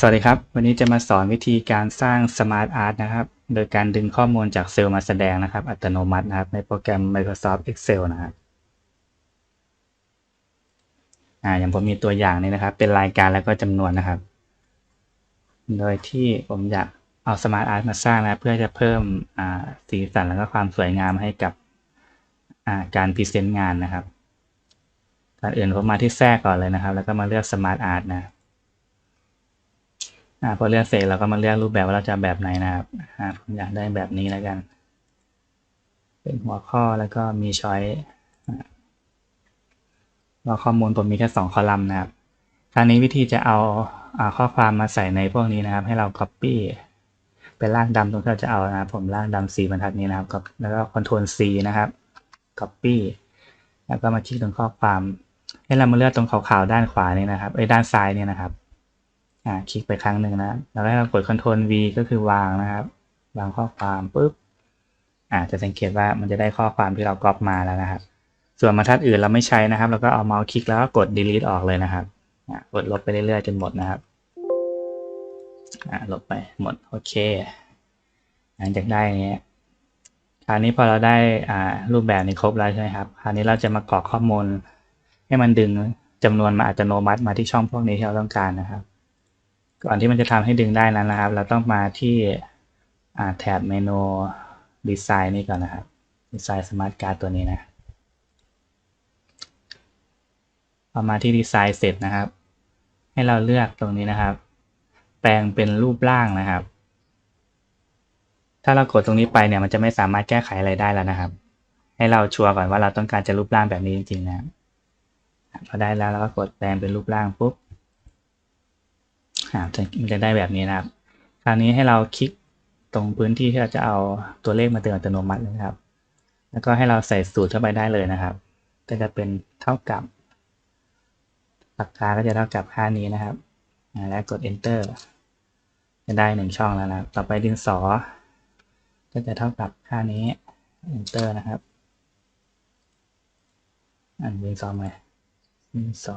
สวัสดีครับ วันนี้จะมาสอนวิธีการสร้าง Smart Art นะครับ โดยการดึงข้อมูลจากเซลล์มาแสดงนะครับ อัตโนมัตินะครับ ในโปรแกรม Microsoft Excel นะครับอ่าอย่างผมมีตัวอย่างนี้นะครับ เป็นรายการแล้วก็จำนวนนะครับ โดยที่ผมอยากเอา Smart Art มาสร้างนะเพื่อจะเพิ่มอ่าสีสันแล้วก็ความสวยงามให้กับอ่าการพรีเซนต์งานนะครับก่อนอื่นผมมาที่แทรกก่อนเลยนะครับ แล้วก็มาเลือก Smart Art นะ อ่าพอเลือกเสร็จเราก็มาเลือกรูปแบบว่าเราจะแบบไหนนะครับอ่าผมอยากได้แบบนี้แล้วกัน เป็นหัวข้อแล้วก็มีช้อยว่าข้อมูลผมมีแค่สองคอลัมน์นะครับคราวนี้วิธีจะเอาอาข้อความมาใส่ในพวกนี้นะครับ ให้เรา Copy เป็นล่างดำตรงที่เราจะเอานะครับ ผมล่างดำสีบรรทัดนี้นะครับแล้วก็ Ctrl C นะครับ Copy แล้วก็มาคลิกตรงข้อความ ให้เรามาเลือกตรงขาวๆด้านขวานี่นะครับไอ้ด้านซ้ายนี่นะครับ อ่าคลิกไปครั้งหนึ่งนะแล้วให้เรากด Ctrl V ก็คือวางนะครับ วางข้อความปุ๊บอ่าจะสังเกตว่ามันจะได้ข้อความที่เราก๊อปมาแล้วนะครับ ส่วนบรรทัดอื่นเราไม่ใช้นะครับ เราก็เอาเมาส์คลิกแล้วก็กด delete ออกเลยนะครับอ่ากดลบไปเรื่อยๆจนหมดนะครับอ่าลบไปหมดโอเค หลังจากได้เนี้ยคราวนี้พอเราได้อ่ารูปแบบนี้ครบแล้วใช่ไหมครับ คราวนี้เราจะมากรอกข้อมูล ให้มันดึงจำนวนมาอัตโนมัติมาที่ช่องพวกนี้ที่เราต้องการนะครับ ก่อนที่มันจะทำให้ดึงได้นั้นนะครับ เราต้องมาที่แถบเมนูดีไซน์นี่ก่อนนะครับดีไซน์สมาร์ทการ์ดตัวนี้นะพอมาที่ดีไซน์เสร็จนะครับ ให้เราเลือกตรงนี้นะครับ แปลงเป็นรูปร่างนะครับ ถ้าเรากดตรงนี้ไปเนี่ยมันจะไม่สามารถแก้ไขอะไรได้แล้วนะครับ ให้เราชัวร์ก่อนว่าเราต้องการจะรูปร่างแบบนี้จริงๆนะพอได้แล้วเราก็กดแปลงเป็นรูปร่างปุ๊บ มันจะได้แบบนี้นะครับ คราวนี้ให้เราคลิกตรงพื้นที่ที่เราจะเอาตัวเลขมาเติมอัตโนมัตินะครับ แล้วก็ให้เราใส่สูตรเข้าไปได้เลยนะครับก็จะเป็นเท่ากับปากกาก็จะเท่ากับค่านี้นะครับ แล้วกด enter จะได้หนึ่งช่องแล้วนะต่อไปดินสอ ก็จะเท่ากับค่านี้ enter นะครับอันดินสอไหมดินสอ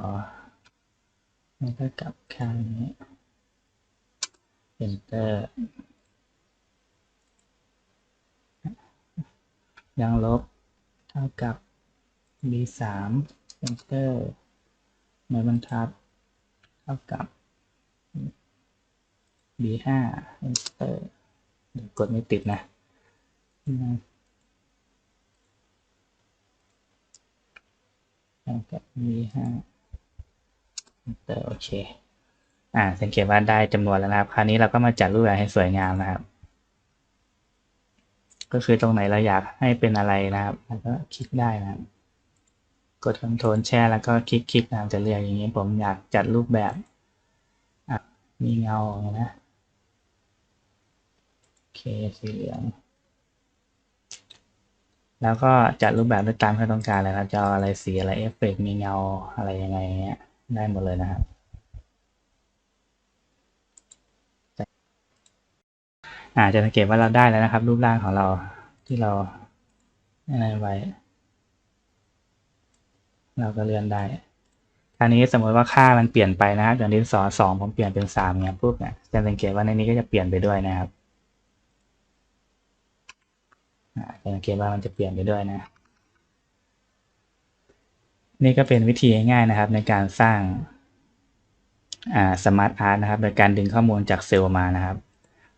เท่ากับค่านี้ enter ยังลบ เท่ากับ b 3 enter ไม้บรรทัด เท่ากับ b 5 enter กดไม่ติดนะเท่ากับ b 5 enter โอเค อ่าสังเกตว่าได้จำนวนแล้วนะครับ คราวนี้เราก็มาจัดรูปแบบให้สวยงามนะครับ ก็คือตรงไหนเราอยากให้เป็นอะไรนะครับแล้วก็คลิกได้นะครับ กดคอนโทรลแช่แล้วก็คลิกคลิกนะครับจะเลือกอย่างนี้ผมอยากจัดรูปแบบมีเงาอย่างนี้นะโอเคสีเหลืองแล้วก็จัดรูปแบบได้ตามที่ต้องการเลยครับจะเอาอะไรสีอะไรเอฟเฟกมีเงาอะไรยังไงเงี้ยได้หมดเลยนะครับ อาจจะสังเกตว่าเราได้แล้วนะครับ รูปร่างของเราที่เราอะไรไว้ เราก็เลื่อนได้คราวนี้สมมติว่าค่ามันเปลี่ยนไปนะครับอย่างที่สอสองผมเปลี่ยนเป็นสามเนี่ยปุ๊บเนี่ยจะสังเกตว่าในนี้ก็จะเปลี่ยนไปด้วยนะครับจะสังเกตว่ามันจะเปลี่ยนไปด้วยนะ นี่ก็เป็นวิธีง่ายๆนะครับ ในการสร้างสมาร์ทอาร์ตนะครับ โดยการดึงข้อมูลจากเซลล์มานะครับ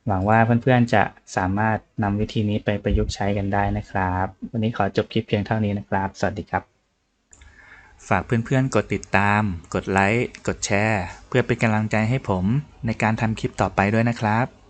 หวังว่าเพื่อนๆจะสามารถนำวิธีนี้ไปประยุกต์ใช้กันได้นะครับ วันนี้ขอจบคลิปเพียงเท่านี้นะครับ สวัสดีครับ ฝากเพื่อนๆ กดติดตาม กดไลค์ กดแชร์ เพื่อเป็นกำลังใจให้ผมในการทำคลิปต่อไปด้วยนะครับ